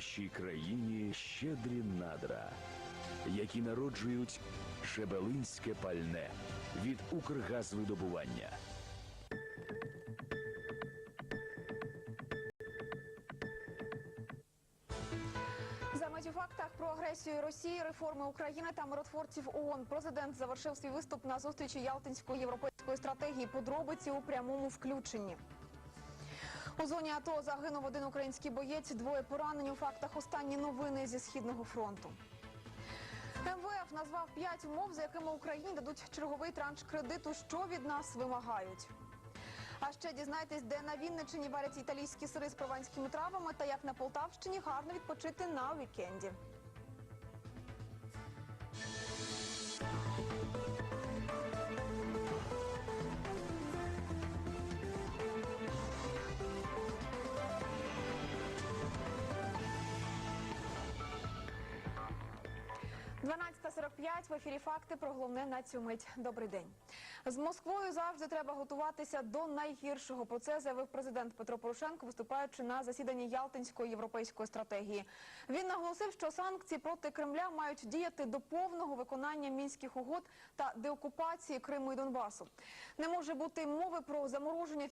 Нашій країні щедрі надра, які народжують шебелинське пальне від Укргазвидобування. У фактах про агресію Росії, реформи України та миротворців ООН. Президент завершив свій виступ на зустрічі Ялтинської європейської стратегії. Подробиці у прямому включенні. У зоні АТО загинув один український боєць, двоє поранені у фактах. Останні новини зі східного фронту. МВФ назвав п'ять умов, за якими Україні дадуть черговий транш кредиту. Що від нас вимагають? А ще дізнайтесь, де на Вінниччині варять італійські сири з прованськими травами та як на Полтавщині гарно відпочити на вікенді. – 12.45 в ефірі «Факти» про головне на цю мить. Добрий день. З Москвою завжди треба готуватися до найгіршого. Про це заявив президент Петро Порошенко, виступаючи на засіданні Ялтинської європейської стратегії. Він наголосив, що санкції проти Кремля мають діяти до повного виконання мінських угод та деокупації Криму і Донбасу. Не може бути мови про замороження